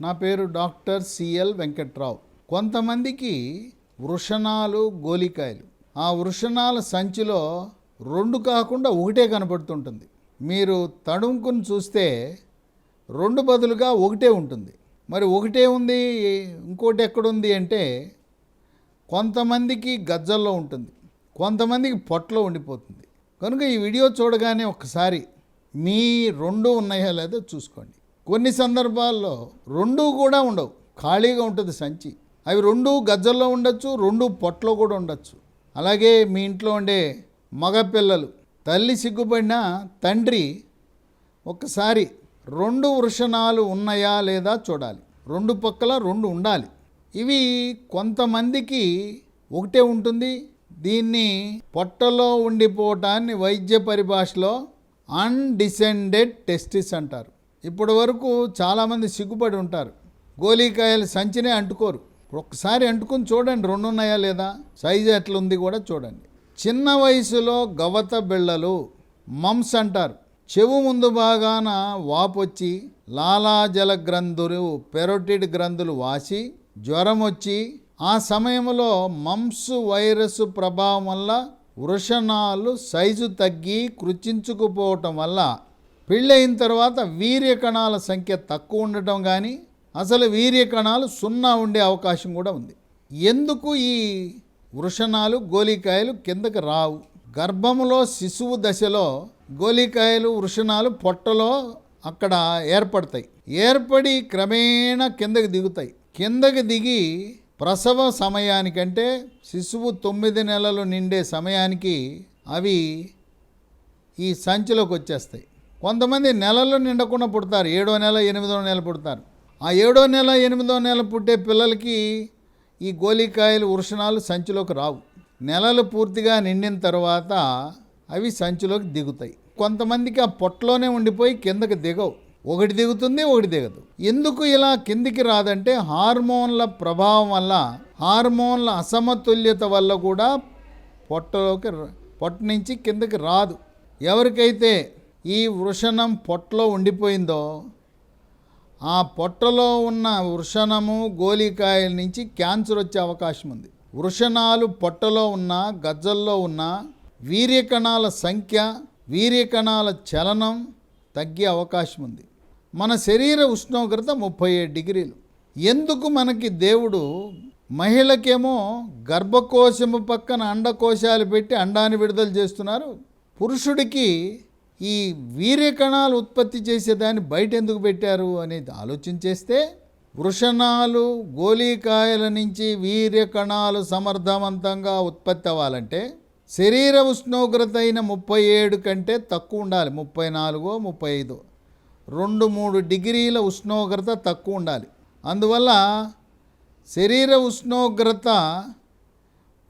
నా పేరు doctor CL Venkatrao. కొంతమందికి వృషణాలు గోలికాయలు ఆ వృషణాల సంచిలో రెండు కాకుండా ఒకటే కనపడుతుంటుంది మీరు తడుముకుని చూస్తే రెండు బదులుగా ఒకటే ఉంటుంది. మరి ఒకటే ఉంది ఇంకోటి ఎక్కడుంది అంటే కొంతమందికి గజ్జల్లో ఉంటుంది కొంతమందికి పొట్టలో ఉండిపోతుంది. కనుక ఈ వీడియో చూడగానే ఒకసారి మీ రెండు ఉన్నాయా లేదో చూసుకోండి. కొన్ని సందర్భాల్లో రెండు కూడా ఉండవు. ఖాళీగా ఉంటుంది సంచి. అవి రెండు గజ్జల్లో ఉండొచ్చు రెండు పొట్లో కూడా ఉండొచ్చు. అలాగే మీ ఇంట్లో ఉండే మగపిల్లలు తల్లి సిగ్గుపడిన తండ్రి ఒక్కసారి రెండు వృషణాలు ఉన్నాయా లేదా చూడాలి. రెండు పక్కల రెండు ఉండాలి. ఇవి కొంతమందికి ఒకటే ఉంటుంది. దీన్ని పొట్టలో ఉండిపోవటాన్ని వైద్య పరిభాషలో అన్డిసెండెడ్ టెస్టిస్ అంటారు. ఇప్పటి వరకు చాలామంది సిగ్గుపడి ఉంటారు. గోలీకాయలు సంచినే అంటుకోరు. ఒక్కసారి అంటుకుని చూడండి రెండు ఉన్నాయా లేదా? సైజు ఎట్లుంది కూడా చూడండి. చిన్న వయసులో గవత బిళ్ళలు మమ్స్ అంటారు. చెవు ముందు భాగాన వాపొచ్చి లాలాజల గ్రంథులు పెరోటిడ్ గ్రంథులు వాసి జ్వరం వచ్చి ఆ సమయంలో మమ్స్ వైరస్ ప్రభావం వల్ల వృషణాలు సైజు తగ్గి కృచించుకుపోవటం వల్ల పెళ్ళయిన తర్వాత వీర్యకణాల సంఖ్య తక్కువ ఉండటం కానీ అసలు వీర్యకణాలు సున్నా ఉండే అవకాశం కూడా ఉంది. ఎందుకు ఈ వృషణాలు గోలికాయలు కిందకి రావు? గర్భంలో శిశువు దశలో గోలికాయలు వృషణాలు పొట్టలో అక్కడ ఏర్పడతాయి. ఏర్పడి క్రమేణా కిందకి దిగుతాయి. కిందకి దిగి ప్రసవ సమయానికంటే శిశువు తొమ్మిది నెలలు నిండే సమయానికి అవి ఈ సంచిలోకి వచ్చేస్తాయి. కొంతమంది నెలలు నిండకుండా పుడతారు. ఏడో నెల ఎనిమిదో నెల పుడతారు. ఆ ఏడో నెల ఎనిమిదో నెల పుట్టే పిల్లలకి ఈ గోలికాయలు వృషణాలు సంచిలోకి రావు. నెలలు పూర్తిగా నిండిన తర్వాత అవి సంచిలోకి దిగుతాయి. కొంతమందికి ఆ పొట్టలోనే ఉండిపోయి కిందకి దిగవు. ఒకటి దిగుతుంది ఒకటి దిగదు. ఎందుకు ఇలా కిందికి రాదంటే హార్మోన్ల ప్రభావం వల్ల హార్మోన్ల అసమతుల్యత వల్ల కూడా పొట్టలోకి పొట్ట నుంచి కిందకి రాదు. ఎవరికైతే ఈ వృషణం పొట్టలో ఉండిపోయిందో ఆ పొట్టలో ఉన్న వృషణము గోలికాయల నుంచి క్యాన్సర్ వచ్చే అవకాశం ఉంది. వృషణాలు పొట్టలో ఉన్న గజ్జల్లో ఉన్న వీర్యకణాల సంఖ్య వీర్యకణాల చలనం తగ్గే అవకాశం ఉంది. మన శరీర ఉష్ణోగ్రత ముప్పై ఏడు డిగ్రీలు. ఎందుకు మనకి దేవుడు మహిళకేమో గర్భకోశము పక్కన అండకోశాలు పెట్టి అండాన్ని విడుదల చేస్తున్నారు? పురుషుడికి ఈ వీర్యకణాలు ఉత్పత్తి చేసేదాన్ని బయట ఎందుకు పెట్టారు అనేది ఆలోచించేస్తే వృషణాలు గోళీకాయల నుంచి వీర్యకణాలు సమర్థవంతంగా ఉత్పత్తి అవ్వాలంటే శరీర ఉష్ణోగ్రత అయిన ముప్పై ఏడు కంటే తక్కువ ఉండాలి. ముప్పై నాలుగో ముప్పై ఐదో. రెండు మూడు డిగ్రీల ఉష్ణోగ్రత తక్కువ ఉండాలి. అందువల్ల శరీర ఉష్ణోగ్రత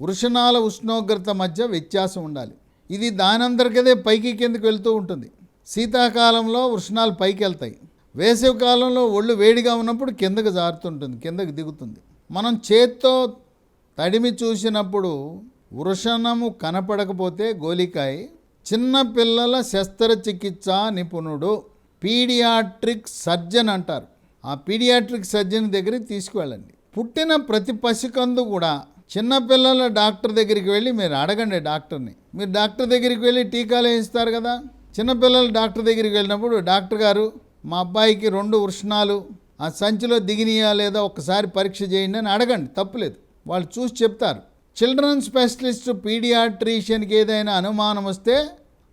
వృషణాల ఉష్ణోగ్రత మధ్య వ్యత్యాసం ఉండాలి. ఇది దానందరికదే పైకి కిందకి వెళ్తూ ఉంటుంది. శీతాకాలంలో వృషణాలు పైకి వెళ్తాయి. వేసవి కాలంలో ఒళ్ళు వేడిగా ఉన్నప్పుడు కిందకు జారుతుంటుంది కిందకి దిగుతుంది. మనం చేత్తో తడిమి చూసినప్పుడు వృషణము కనపడకపోతే గోలికాయ చిన్న పిల్లల శస్త్రచికిత్స నిపుణుడు పీడియాట్రిక్ సర్జన్ అంటారు. ఆ పీడియాట్రిక్ సర్జన్ దగ్గరికి తీసుకువెళ్ళండి. పుట్టిన ప్రతి పసికందు కూడా చిన్నపిల్లల డాక్టర్ దగ్గరికి వెళ్ళి మీరు అడగండి డాక్టర్ని. మీరు డాక్టర్ దగ్గరికి వెళ్ళి టీకాలు వేయిస్తారు కదా. చిన్నపిల్లలు డాక్టర్ దగ్గరికి వెళ్ళినప్పుడు డాక్టర్ గారు మా అబ్బాయికి రెండు వృషణాలు ఆ సంచిలో దిగినాయా లేదా ఒక్కసారి పరీక్ష చేయండి అని అడగండి. తప్పులేదు వాళ్ళు చూసి చెప్తారు. చిల్డ్రన్ స్పెషలిస్ట్ పీడియాట్రీషియన్కి ఏదైనా అనుమానం వస్తే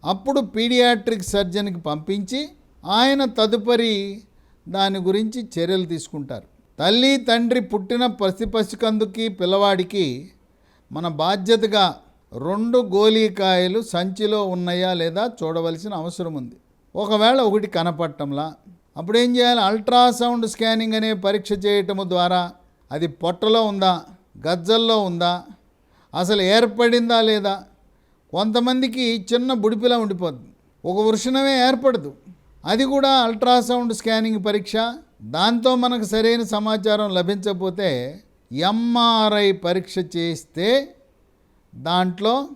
అప్పుడు పీడియాట్రిక్ సర్జన్కి పంపించి ఆయన తదుపరి దాని గురించి చర్యలు తీసుకుంటారు. తల్లి తండ్రి పుట్టిన పసి పసికందుకి పిల్లవాడికి మన బాధ్యతగా రెండు గోలీకాయలు సంచిలో ఉన్నాయా లేదా చూడవలసిన అవసరం ఉంది. ఒకవేళ ఒకటి కనపడటంలా అప్పుడు ఏం చేయాలి? అల్ట్రాసౌండ్ స్కానింగ్ అనే పరీక్ష చేయటము ద్వారా అది పొట్టలో ఉందా? గజ్జల్లో ఉందా? అసలు ఏర్పడిందా లేదా? కొంతమందికి చిన్న బుడిపిలా ఉండిపోతుంది ఒక వృషణమే ఏర్పడదు. అది కూడా అల్ట్రాసౌండ్ స్కానింగ్ పరీక్ష. దాంతో మనకు సరైన సమాచారం లభించకపోతే ఎంఆర్ఐ పరీక్ష చేస్తే దాంట్లో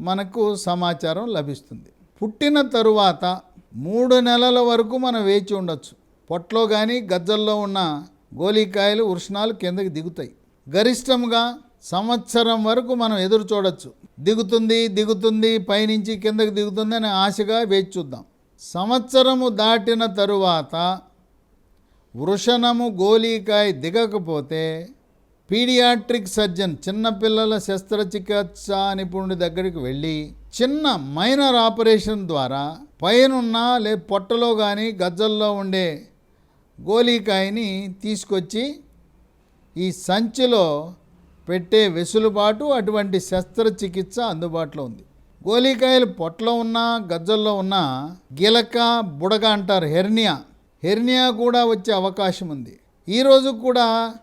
మనకు సమాచారం లభిస్తుంది. పుట్టిన తరువాత మూడు నెలల వరకు మనం వేచి ఉండొచ్చు. పొట్లో కానీ గజ్జల్లో ఉన్న గోలీకాయలు ఉష్ణాలు కిందకి దిగుతాయి. గరిష్టంగా సంవత్సరం వరకు మనం ఎదురు చూడొచ్చు. దిగుతుంది దిగుతుంది పైనుంచి కిందకి దిగుతుంది అనే ఆశగా వేచి చూద్దాం. సంవత్సరము దాటిన తరువాత వృషణము గోలీకాయ దిగకపోతే పీడియాట్రిక్ సర్జన్ చిన్నపిల్లల శస్త్రచికిత్స నిపుణుడి దగ్గరికి వెళ్ళి చిన్న మైనర్ ఆపరేషన్ ద్వారా పైనున్న లే పొట్టలో కానీ గజ్జల్లో ఉండే గోలీకాయని తీసుకొచ్చి ఈ సంచిలో పెట్టే వెసులుబాటు అటువంటి శస్త్రచికిత్స అందుబాటులో ఉంది. గోలీకాయలు పొట్టలో ఉన్న గజ్జల్లో ఉన్న గిలక బుడగ అంటారు హెర్నియా. హెర్నియా కూడా వచ్చే అవకాశం ఉంది. ఈరోజు కూడా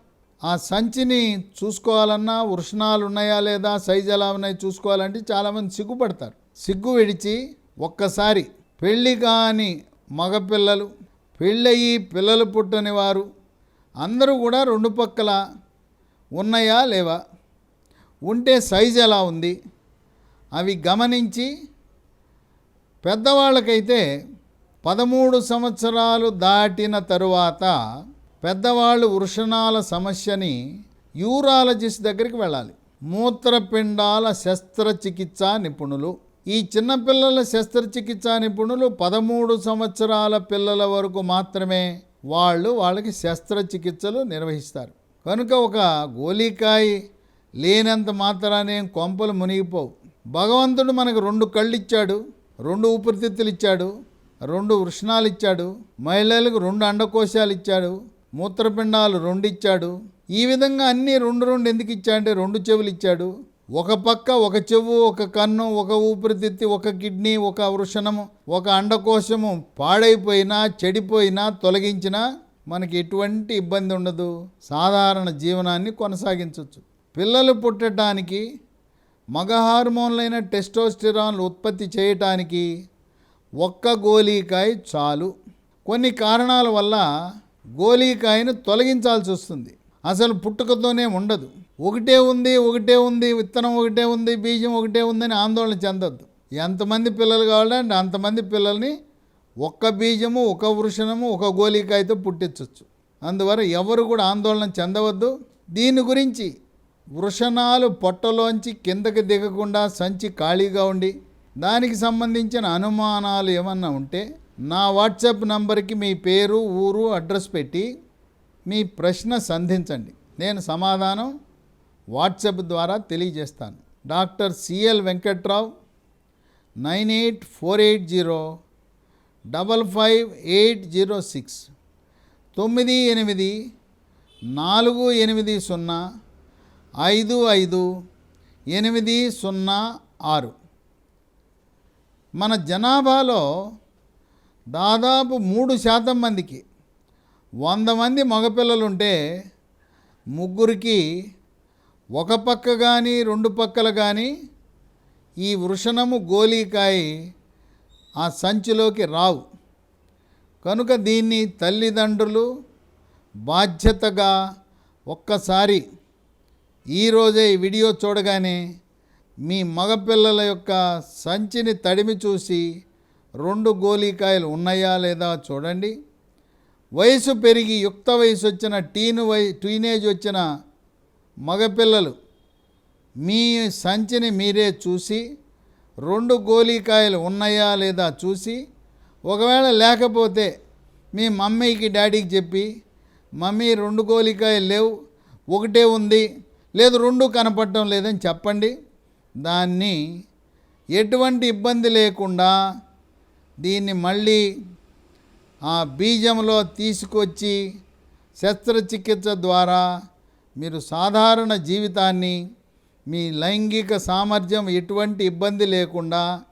ఆ సంచిని చూసుకోవాలన్నా వృషణాలు ఉన్నాయా లేదా సైజు ఎలా ఉన్నాయి చూసుకోవాలంటే చాలామంది సిగ్గుపడతారు. సిగ్గు విడిచి ఒక్కసారి పెళ్ళి కాని మగపిల్లలు పెళ్ళయి పిల్లలు పుట్టని వారు అందరూ కూడా రెండు పక్కల ఉన్నాయా లేవా? ఉంటే సైజు ఎలా ఉంది? అవి గమనించి పెద్దవాళ్ళకైతే పదమూడు సంవత్సరాలు దాటిన తరువాత పెద్దవాళ్ళు వృషణాల సమస్యని యూరాలజిస్ట్ దగ్గరికి వెళ్ళాలి. మూత్రపిండాల శస్త్రచికిత్స నిపుణులు. ఈ చిన్నపిల్లల శస్త్రచికిత్స నిపుణులు పదమూడు సంవత్సరాల పిల్లల వరకు మాత్రమే వాళ్ళు వాళ్ళకి శస్త్రచికిత్సలు నిర్వహిస్తారు. కనుక ఒక గోలీకాయ లేనంత మాత్రానే కొంపలు మునిగిపోవు. భగవంతుడు మనకు రెండు కళ్ళు ఇచ్చాడు రెండు ఊపిరితిత్తులు ఇచ్చాడు రెండు వృషణాలు ఇచ్చాడు మహిళలకు రెండు అండకోశాలు ఇచ్చాడు మూత్రపిండాలు రెండు ఇచ్చాడు ఈ విధంగా అన్నీ రెండు రెండు ఎందుకు ఇచ్చాడంటే రెండు చెవులు ఇచ్చాడు ఒక పక్క ఒక చెవు ఒక కన్ను ఒక ఊపిరితిత్తి ఒక కిడ్నీ ఒక వృషణము ఒక అండకోశము పాడైపోయినా చెడిపోయినా తొలగించినా మనకి ఎటువంటి ఇబ్బంది ఉండదు. సాధారణ జీవనాన్ని కొనసాగించవచ్చు పిల్లలు పుట్టడానికి మగ హార్మోన్లైన టెస్టోస్టిరాన్లు ఉత్పత్తి చేయటానికి ఒక్క గోలీకాయ చాలు. కొన్ని కారణాల వల్ల గోలీకాయను తొలగించాల్సి వస్తుంది. అసలు పుట్టుకతోనే ఉండదు. ఒకటే ఉంది ఒకటే ఉంది విత్తనం ఒకటే ఉంది బీజం ఒకటే ఉందని ఆందోళన చెందొద్దు. ఎంతమంది పిల్లలు కావాలంటే అంతమంది పిల్లల్ని ఒక్క బీజము ఒక వృషణము ఒక గోలీకాయతో పుట్టించవచ్చు అందువల్ల ఎవరు కూడా ఆందోళన చెందవద్దు. దీని గురించి వృషణాలు పొట్టలోంచి కిందకి దిగకుండా సంచి ఖాళీగా ఉండి దానికి సంబంధించిన అనుమానాలు ఏమన్నా ఉంటే నా వాట్సాప్ నంబర్కి మీ పేరు ఊరు అడ్రస్ పెట్టి మీ ప్రశ్న సంధించండి. నేను సమాధానం వాట్సాప్ ద్వారా తెలియజేస్తాను. Doctor CL Venkatrao nine eight four eight zero double five eight zero six తొమ్మిది ఎనిమిది నాలుగు ఎనిమిది సున్నా ఐదు ఐదు ఎనిమిది సున్నా ఆరు. మన జనాభాలో దాదాపు మూడు శాతం మందికి వంద మంది మగపిల్లలు ఉంటే ముగ్గురికి ఒక పక్క కానీ రెండు పక్కల కానీ ఈ వృషణము గోలీకాయ ఆ సంచిలోకి రావు. కనుక దీన్ని తల్లిదండ్రులు బాధ్యతగా ఒక్కసారి ఈరోజే ఈ వీడియో చూడగానే మీ మగపిల్లల యొక్క సంచిని తడిమి చూసి రెండు గోలీకాయలు ఉన్నాయా లేదా చూడండి. వయసు పెరిగి యుక్త వయసు వచ్చిన టీను వై టీనేజ్ వచ్చిన మగపిల్లలు మీ సంచిని మీరే చూసి రెండు గోలీకాయలు ఉన్నాయా లేదా చూసి ఒకవేళ లేకపోతే మీ మమ్మీకి డాడీకి చెప్పి మమ్మీ రెండు గోలీకాయలు లేవు ఒకటే ఉంది లేదు రెండు కనపడటం లేదని చెప్పండి. దాన్ని ఎటువంటి ఇబ్బంది లేకుండా దీన్ని మళ్ళీ ఆ బీజంలో తీసుకొచ్చి శస్త్రచికిత్స ద్వారా మీరు సాధారణ జీవితాన్ని మీ లైంగిక సామర్థ్యం ఎటువంటి ఇబ్బంది లేకుండా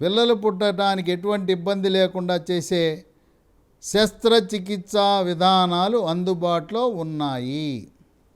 పిల్లలు పుట్టడానికి ఎటువంటి ఇబ్బంది లేకుండా చేసే శస్త్రచికిత్సా విధానాలు అందుబాటులో ఉన్నాయి.